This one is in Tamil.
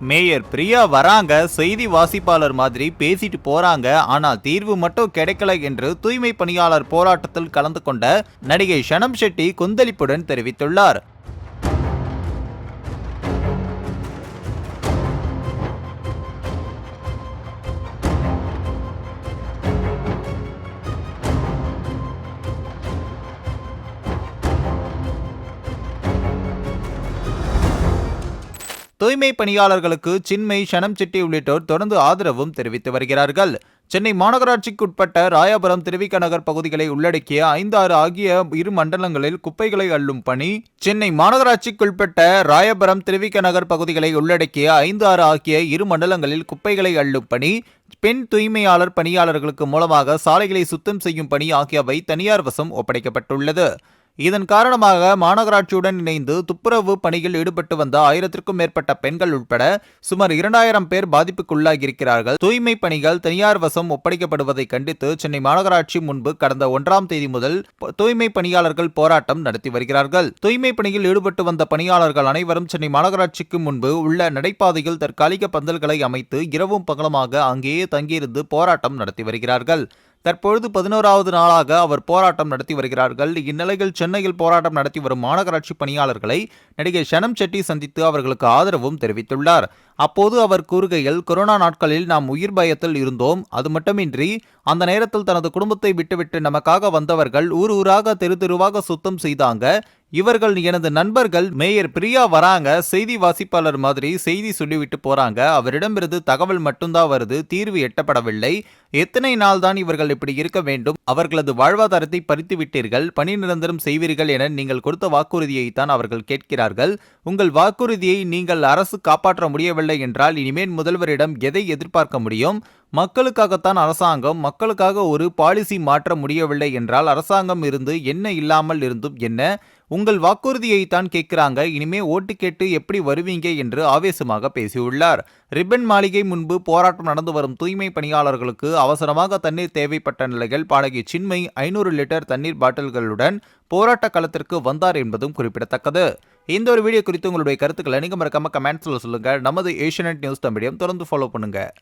மேயர் பிரியா வராங்க செய்தி வாசிப்பாளர் மாதிரி பேசிட்டு போறாங்க. ஆனால் தீர்வு மட்டும் கிடைக்கல என்று தூய்மை பணியாளர் போராட்டத்தில் கலந்து கொண்ட நடிகை ஷனம் ஷெட்டி கொந்தளிப்புடன் தெரிவித்துள்ளார். தூய்மை பணியாளர்களுக்கு சின்மை ஷனம் செட்டி உள்ளிட்டோர் தொடர்ந்து ஆதரவும் தெரிவித்து வருகிறார்கள். சென்னை மாநகராட்சிக்குட்பட்ட ராயபுரம் திருவிக நகர் பகுதிகளை உள்ளடக்கிய ஐந்து ஆறு ஆகிய இரு மண்டலங்களில் குப்பைகளை அள்ளும் பணி சென்னை மாநகராட்சிக்குட்பட்ட ராயபுரம் திருவிக நகர் பகுதிகளை உள்ளடக்கிய ஐந்து ஆறு ஆகிய இரு மண்டலங்களில் குப்பைகளை அள்ளும் பணி பெண் தூய்மையாளர் பணியாளர்களுக்கு மூலமாக சாலைகளை சுத்தம் செய்யும் பணி ஆகியவை தனியார் வசம் ஒப்படைக்கப்பட்டுள்ளது. இதன் காரணமாக மாநகராட்சியுடன் இணைந்து துப்புரவு பணியில் ஈடுபட்டு வந்த ஆயிரத்திற்கும் மேற்பட்ட பெண்கள் உட்பட சுமார் இரண்டாயிரம் பேர் பாதிப்புக்குள்ளாகியிருக்கிறார்கள். தூய்மை பணிகள் தனியார் வசம் ஒப்படைக்கப்படுவதை கண்டித்து சென்னை மாநகராட்சி முன்பு கடந்த ஒன்றாம் தேதி முதல் தூய்மை பணியாளர்கள் போராட்டம் நடத்தி வருகிறார்கள். தூய்மை பணியில் ஈடுபட்டு வந்த பணியாளர்கள் அனைவரும் சென்னை மாநகராட்சிக்கு முன்பு உள்ள நடைபாதையில் தற்காலிக பந்தல்களை அமைத்து இரவும் பகலமாக அங்கேயே தங்கியிருந்து போராட்டம் நடத்தி வருகிறார்கள். தற்பொழுது பதினோராவது நாளாக அவர் போராட்டம் நடத்தி வருகிறார்கள். இந்நிலையில் சென்னையில் போராட்டம் நடத்தி வரும் மாநகராட்சி பணியாளர்களை நடிகை ஷனம் செட்டி சந்தித்து அவர்களுக்கு ஆதரவும் தெரிவித்துள்ளார். அப்போது அவர் கூறுகையில் கொரோனா நாட்களில் நாம் உயிர் பயத்தில் இருந்தோம். அது மட்டுமின்றி அந்த நேரத்தில் தனது குடும்பத்தை விட்டுவிட்டு நமக்காக வந்தவர்கள் ஊர் ஊராக தெரு தெருவாக சுத்தம் செய்தாங்க. இவர்கள் எனது நண்பர்கள் மேயர் பிரியா வராங்க செய்தி வாசிப்பாளர் மாதிரி செய்தி சொல்லிவிட்டு போறாங்க. அவரிடமிருந்து தகவல் மட்டும்தான் வருது தீர்வு எட்டப்படவில்லை. எத்தனை நாள் தான் இவர்கள் இப்படி இருக்க வேண்டும்? அவர்களது வாழ்வாதாரத்தை பறித்து விட்டீர்கள் பணி நிரந்தரம் செய்வீர்கள் என நீங்கள் கொடுத்த வாக்குறுதியை தான் அவர்கள் கேட்கிறார்கள். உங்கள் வாக்குறுதியை நீங்கள் அரசு காப்பாற்ற முடியவில்லை என்றால் இனிமேல் முதல்வரிடம் எதை எதிர்பார்க்க முடியும்? மக்களுக்காகத்தான் அரசாங்கம் மக்களுக்காக ஒரு பாலிசி மாற்ற முடியவில்லை என்றால் அரசாங்கம் இருந்து என்ன இல்லாமல் இருந்தும் என்ன? உங்கள் வாக்குறுதியை தான் கேட்கிறாங்க இனிமே ஓட்டு கேட்டு எப்படி வருவீங்க என்று ஆவேசமாக பேசியுள்ளார். ரிப்பன் மாளிகை முன்பு போராட்டம் நடந்து வரும் தூய்மை பணியாளர்களுக்கு அவசரமாக தண்ணீர் தேவைப்பட்ட நிலையில் பாடகி சின்மை ஐநூறு லிட்டர் தண்ணீர் பாட்டில்களுடன் போராட்ட களத்திற்கு வந்தார் என்பதும் குறிப்பிடத்தக்கது. இந்த ஒரு வீடியோ குறித்து உங்களுடைய கருத்துக்களை நீங்கள் மறக்காம கமெண்ட்ஸில் சொல்லுங்கள் நமது ஏஷியநெட் நியூஸ் தமிழையும் தொடர்ந்து ஃபாலோ பண்ணுங்கள்